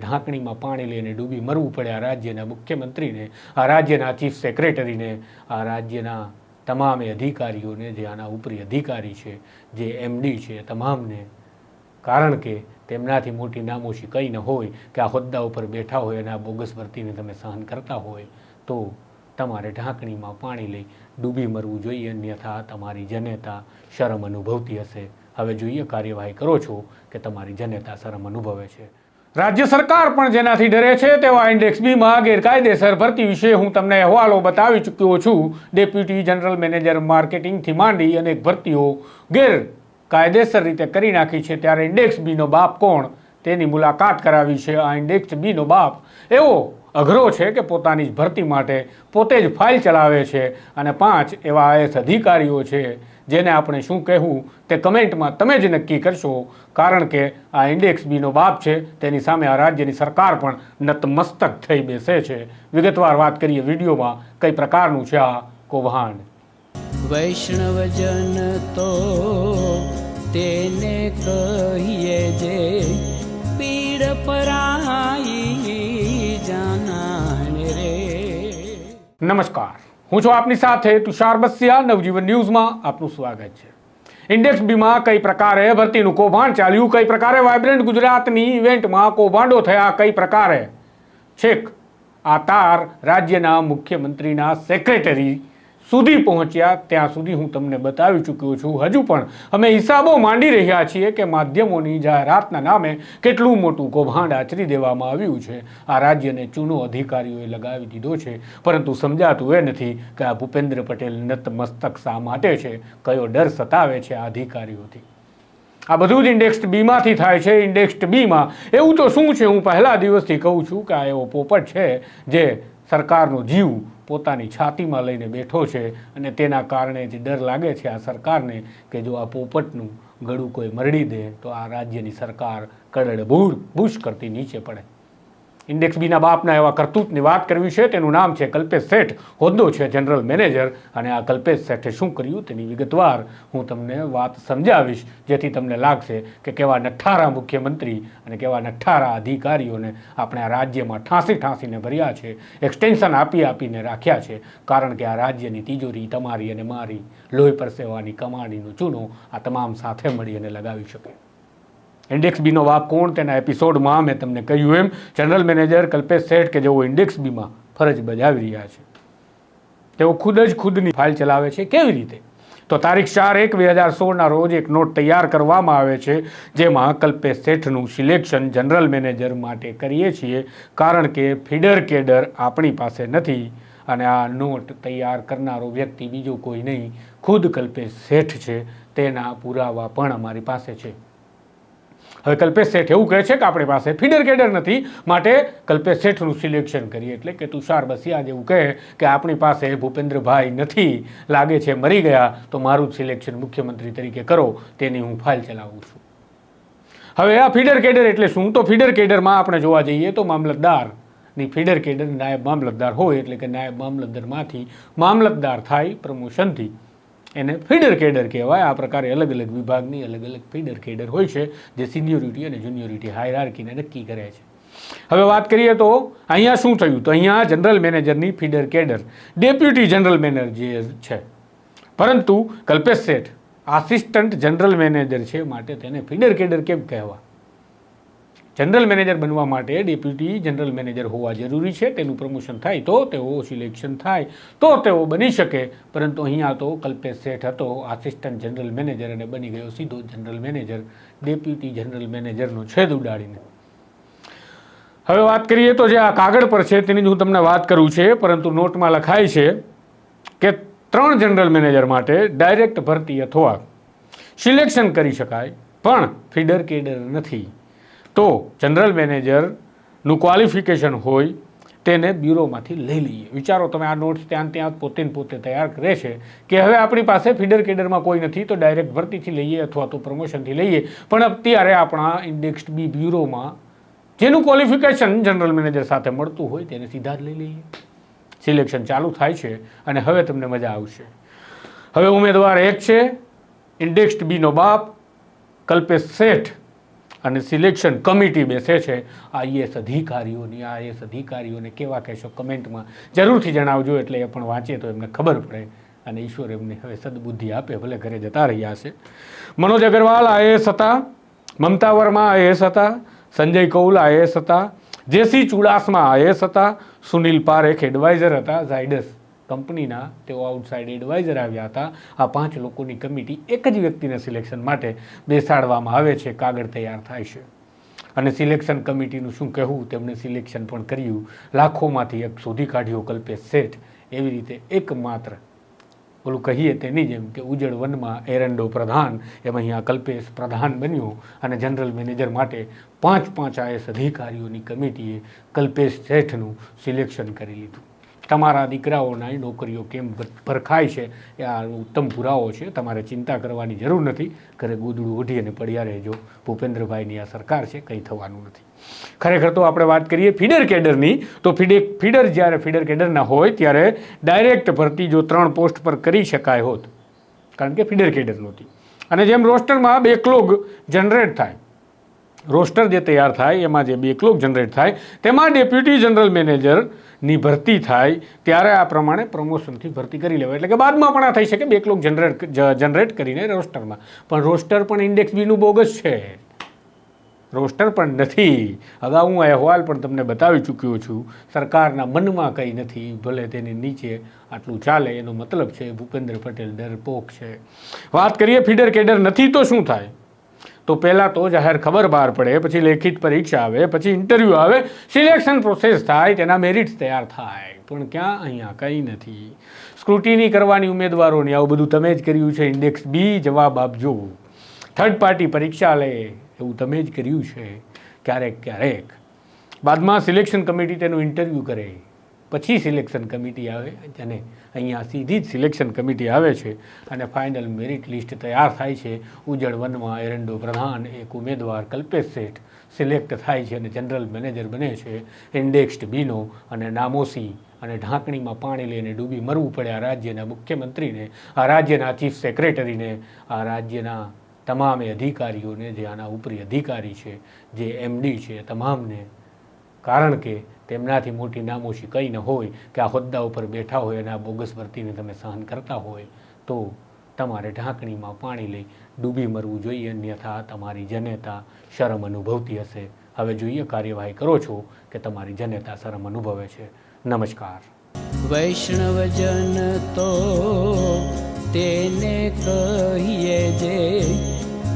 ઢાંકણીમાં પાણી લઈને ડૂબી મરવું પડે આ રાજ્યના મુખ્યમંત્રીને, આ રાજ્યના ચીફ સેક્રેટરીને આ રાજ્યના તમામ અધિકારીઓને જે આના ઉપરી અધિકારી છે, જે એમડી છે તમામને, કારણ કે તેમનાથી મોટી નામોશી કંઈ ન હોય કે આ હોદ્દા ઉપર બેઠા હોય અને આ બોગસ ભરતીને તમે સહન કરતા હોય, તો તમારે ઢાંકણીમાં પાણી લઈ ડૂબી મરવું જોઈએ, અન્યથા તમારી જનેતા શરમ અનુભવતી હશે. હવે જોઈએ, કાર્યવાહી કરો છો કે તમારી જનેતા શરમ અનુભવે છે? રાજ્ય સરકાર પણ જેનાથી ડરે છે તેવા ઇન્ડેક્સ બીમાં ગેરકાયદેસર ભરતી વિશે હું તમને અહેવાલો બતાવી ચૂક્યો છું. ડેપ્યુટી જનરલ મેનેજર માર્કેટિંગથી માંડી અનેક ભરતીઓ ગેરકાયદેસર રીતે કરી નાખી છે. ત્યારે ઇન્ડેક્સ બીનો બાપ કોણ? તેની મુલાકાત કરાવી છે. આ ઇન્ડેક્સ બીનો બાપ એવો અઘરો છે કે પોતાની જ ભરતી માટે પોતે જ ફાઇલ ચલાવે છે અને પાંચ એવા આઈએસ અધિકારીઓ છે. જેને આપણે શું કહેવું તે કમેન્ટમાં તમે જ નક્કી કરશો. કારણ કે આ ઇન્ડેક્સ બીનો બાપ છે તેની સામે આ રાજ્યની સરકાર પણ નતમસ્તક થઈ બેસે છે. વિગતવાર વાત કરીએ વિડીયોમાં કઈ પ્રકારનું છે આ કૌભાંડ? વૈષ્ણવજન તો તેને કહીએ જે પીડ પરાઈ જાના રે. નમસ્કાર. હું છું આપની સાથે તુષાર બસિયા નવજીવન ન્યૂઝમાં આપનું સ્વાગત છે. ઇન્ડેક્સ બીમાં કઈ પ્રકારે ભરતીનું કૌભાંડ ચાલ્યું, કઈ પ્રકારે વાઇબ્રન્ટ ગુજરાતની ઇવેન્ટમાં કૌભાંડો થયા, કઈ પ્રકારે? છેક, આ તાર રાજ્યના મુખ્યમંત્રીના સેક્રેટરી સુધી પહોંચ્યા, ત્યાં સુધી હું તમને બતાવી ચૂક્યો છું. હજુ પણ અમે હિસાબો માંડી રહ્યા છીએ કે માધ્યમોની જાહેરાતના નામે કેટલું મોટું કૌભાંડ આચરી દેવામાં આવ્યું છે. આ રાજ્યને ચૂનો અધિકારીઓએ લગાવી દીધો છે. પરંતુ સમજાતું એ નથી કે આ ભૂપેન્દ્ર પટેલ નતમસ્તક શા માટે છે? કયો ડર સતાવે છે આ અધિકારીઓથી? આ બધું જ ઇન્ડેક્સ બીમાંથી થાય છે. ઇન્ડેક્સ બીમાં એવું તો શું છે? હું પહેલા દિવસથી કહું છું કે આ એવો પોપટ છે જે સરકારનો જીવ પોતાની છાતીમાં લઈને બેઠો છે અને તેના કારણે જ ડર લાગે છે આ સરકારને કે જો આ પોપટનું ગળું કોઈ મરડી દે, તો આ રાજ્યની સરકાર કડડ ભૂળ ભૂશ કરતી નીચે પડે. ઇન્ડેક્સ બીના બાપના એવા કરતૂતની વાત કરવી છે. તેનું નામ છે કલ્પેશ શેઠ. હોદ્દો છે જનરલ મેનેજર. અને આ કલ્પેશ શેઠે શું કર્યું? તેની વિગતવાર હું તમને વાત સમજાવીશ, જેથી તમને લાગશે કે કેવા નઠ્ઠારા મુખ્યમંત્રી અને કેવા નઠ્ઠારા અધિકારીઓને આપણે આ રાજ્યમાં ઠાંસી ઠાંસીને ભર્યા છે, એક્સટેન્શન આપી આપીને રાખ્યા છે. કારણ કે આ રાજ્યની તિજોરી તમારી અને મારી. લોહી પરસેવાની કમાણીનો ચૂનો આ તમામ સાથે મળી અને લગાવી શકે. ઇન્ડેક્સ બીનો વાક કોણ? તેના એપિસોડમાં મેં તમને કહ્યું એમ જનરલ મેનેજર કલ્પેશ શેઠ કે જેઓ ઇન્ડેક્સ બીમાં ફરજ બજાવી રહ્યા છે. તેઓ ખુદ જ ખુદની ફાઇલ ચલાવે છે. કેવી રીતે? તો તારીખ ચાર એક બે હજાર સોળના રોજ એક નોટ તૈયાર કરવામાં આવે છે, જેમાં કલ્પેશ શેઠનું સિલેક્શન જનરલ મેનેજર માટે કરીએ છીએ, કારણ કે ફીડર કેડર આપણી પાસે નથી અને આ નોટ તૈયાર કરનારો વ્યક્તિ બીજો કોઈ નહીં, ખુદ કલ્પેશ શેઠ છે. તેના પુરાવા પણ અમારી પાસે છે. હવે કલ્પેશ શેઠ એવું કહે છે કે આપણી પાસે ફીડર કેડર નથી, માટે કલ્પેશ શેઠનું સિલેક્શન કરીએ. એટલે કે તુષાર બસિયા જેવું કહે કે આપણી પાસે ભૂપેન્દ્રભાઈ નથી, લાગે છે મરી ગયા, તો મારું જ સિલેક્શન મુખ્યમંત્રી તરીકે કરો, તેની હું ફાઇલ ચલાવું છું. હવે આ ફીડર કેડર એટલે શું? તો ફીડર કેડરમાં આપણે જોવા જઈએ તો મામલતદાર, ની ફીડર કેડર નાયબ મામલતદાર હોય, એટલે કે નાયબ મામલતદારમાંથી મામલતદાર થાય પ્રમોશનથી. એને ફીડર કેડર કહેવાય. આ પ્રકારે અલગ અલગ વિભાગની અલગ અલગ ફીડર કેડર હોય છે, જે સિનિયોરિટી અને જુનિયોરિટી હાયરાર્કીને નક્કી કરે છે. હવે વાત કરીએ તો અહીંયા શું થયું? તો અહીંયા જનરલ મેનેજરની feeder cadre. Deputy general manager છે. પરંતુ કલ્પેશ શેઠ, આસિસ્ટન્ટ જનરલ મેનેજર છે માટે તેને ફીડર કેડર કેમ કહેવા જનરલ મેનેજર બનવા માટે ડેપ્યુટી જનરલ મેનેજર હોવા જરૂરી છે. તેનું પ્રમોશન થાય તો તેઓ સિલેક્શન થાય તો તેઓ બની શકે. પરંતુ અહીંયા તો કલ્પેશ શેઠ હતો, આસિસ્ટન્ટ જનરલ મેનેજર અને બની ગયો સીધો જનરલ મેનેજર, ડેપ્યુટી જનરલ મેનેજરનો છેદ ઉડાડીને. હવે વાત કરીએ તો જે આ કાગળ પર છે તેની જ હું તમને વાત કરું છે. પરંતુ નોટમાં લખાય છે કે ત્રણ જનરલ મેનેજર માટે ડાયરેક્ટ ભરતી અથવા સિલેક્શન કરી શકાય, પણ ફીડર કેડર નથી. તો જનરલ મેનેજરનું ક્વોલિફિકેશન હોય તેને બ્યુરોમાંથી લઈ લઈએ. વિચારો તમે આ નોટ્સ ત્યાં ત્યાં પોતે પોતે તૈયાર કરે છે કે હવે આપણી પાસે ફીડર કેડરમાં કોઈ નથી તો ડાયરેક્ટ ભરતીથી લઈએ અથવા તો પ્રમોશનથી લઈએ. પણ અત્યારે આપણા ઇન્ડેક્સ બી બ્યુરોમાં જેનું ક્વોલિફિકેશન જનરલ મેનેજર સાથે મળતું હોય તેને સીધા જ લઈ લઈએ. સિલેક્શન ચાલુ થાય છે અને હવે તમને મજા આવશે. હવે ઉમેદવાર એક છે ઇન્ડેક્સ બીનો બાપ, કલ્પેશ શેઠ. અને સિલેક્શન કમિટી બેસે છે. આઈએસ અધિકારીઓની આઈએએસ અધિકારીઓને કેવા કહેશો કમેન્ટમાં જરૂરથી જણાવજો, એટલે એ પણ વાંચે તો એમને ખબર પડે અને ઈશ્વર એમને હવે સદબુદ્ધિ આપે, ભલે ઘરે જતા રહ્યા છે મનોજ અગરવાલ આઈએએસ હતા, મમતા વર્મા આઈએએસ હતા, સંજય કૌલ આઈએએસ હતા, જેસી ચુડાસમા આઈએએસ હતા, સુનિલ પારેખ એડવાઇઝર હતા, ઝાયડસ કંપનીના તેઓ આઉટસાઇડ એડવાઇઝર આવ્યા હતા. આ પાંચ લોકોની કમિટી એક જ વ્યક્તિના સિલેક્શન માટે બેસાડવામાં આવે છે. કાગળ તૈયાર થાય છે. અને સિલેક્શન કમિટીનું શું કહેવું? તેમણે સિલેક્શન પણ કર્યું. લાખોમાંથી એક શોધી કાઢ્યો કલ્પેશ શેઠ. એવી રીતે એકમાત્ર, ઓલું કહીએ તેની જેમ કે ઉજળ વનમાં એરંડો પ્રધાન. એમ અહીંયા કલ્પેશ પ્રધાન બન્યો અને જનરલ મેનેજર માટે પાંચ પાંચ આઈએસ અધિકારીઓની કમિટીએ કલ્પેશ શેઠનું સિલેક્શન કરી લીધું. તમારા દીકરાઓના નોકરીઓ કેમ ભરખાય છે? એ આ ઉત્તમ પુરાવો છે, તમારે ચિંતા કરવાની જરૂર નથી. ઘરે ગોદડું ઓઢી અને પડ્યા રહેજો. ભૂપેન્દ્રભાઈની આ સરકાર છે, કંઈ થવાનું નથી. ખરેખર તો આપણે વાત કરીએ ફીડર કેડરની, તો ફીડે, ફીડર જ્યારે ફીડર કેડરના હોય, ત્યારે ડાયરેક્ટ ભરતી જો ત્રણ પોસ્ટ પર કરી શકાય હોત. કારણ કે ફીડર કેડર નહોતી. અને જેમ રોસ્ટરમાં બેકલોગ જનરેટ થાય રોસ્ટર જે તૈયાર થાય, એમાં જે બેકલોગ જનરેટ થાય, તેમાં ડેપ્યુટી જનરલ મેનેજરની ભરતી થાય, ત્યારે આ પ્રમાણે પ્રમોશનથી ભરતી કરી લેવાય. એટલે કે બાદમાં પણ આ થઈ શકે બેકલોગ જનરેટ જનરેટ કરીને રોસ્ટરમાં. પણ રોસ્ટર પણ ઇન્ડેક્સ બીનું બોગસ છે. રોસ્ટર પણ નથી. અગાઉ હું અહેવાલ પણ તમને બતાવી ચૂક્યો છું. સરકારના મનમાં કંઈ નથી. ભલે તેની નીચે આટલું ચાલે, એનો મતલબ છે, ભૂપેન્દ્ર પટેલ ડરપોક છે. વાત કરીએ ફીડર કેડર નથી તો શું થાય? તો પહેલાં તો જાહેર ખબર બહાર પડે, પછી લેખિત પરીક્ષા આવે, પછી ઇન્ટરવ્યૂ આવે સિલેક્શન પ્રોસેસ થાય, તેના મેરિટ્સ તૈયાર થાય. પણ ક્યાં અહીંયા કંઈ નથી. સ્ક્રુટિની કરવાની ઉમેદવારોની આવું બધું તમે જ કર્યું છે ઇન્ડેક્સ બી જવાબ આપજો. થર્ડ પાર્ટી પરીક્ષા લે એવું તમે જ કર્યું છે, ક્યારેક ક્યારેક. બાદમાં સિલેક્શન કમિટી તેનું ઇન્ટરવ્યૂ કરે. પછી સિલેક્શન કમિટી આવે અને અહીંયા સીધી જ સિલેક્શન કમિટી આવે છે અને ફાઇનલ મેરિટ લિસ્ટ તૈયાર થાય છે. ઉજળ વનમાં એરંડો પ્રધાન, એક ઉમેદવાર, કલ્પેશ શેઠ સિલેક્ટ થાય છે અને જનરલ મેનેજર બને છે. ઇન્ડેક્સ્ડ બીનો અને નામોસી અને ઢાંકણીમાં પાણી લઈને ડૂબી મરવું પડે આ રાજ્યના મુખ્યમંત્રીને, આ રાજ્યના ચીફ સેક્રેટરીને આ રાજ્યના તમામે અધિકારીઓને જે આના ઉપરી અધિકારી છે, જે એમડી છે, તમામને કારણ કે તેમનાથી મોટી નામોશી કંઈ ન હોય કે આ હોદ્દા ઉપર બેઠા હોય અને આ બોગસ ભરતીને તમે સહન કરતા હોય, તો તમારે ઢાંકણીમાં પાણી લઈ ડૂબી મરવું જોઈએ. અન્યથા તમારી જનેતા શરમ અનુભવતી હશે. હવે જોઈએ કાર્યવાહી કરો છો કે તમારી જનેતા શરમ અનુભવે છે. નમસ્કાર. વૈષ્ણવજન તો તેને કહીએ જે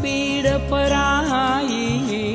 પીડ પરાઈ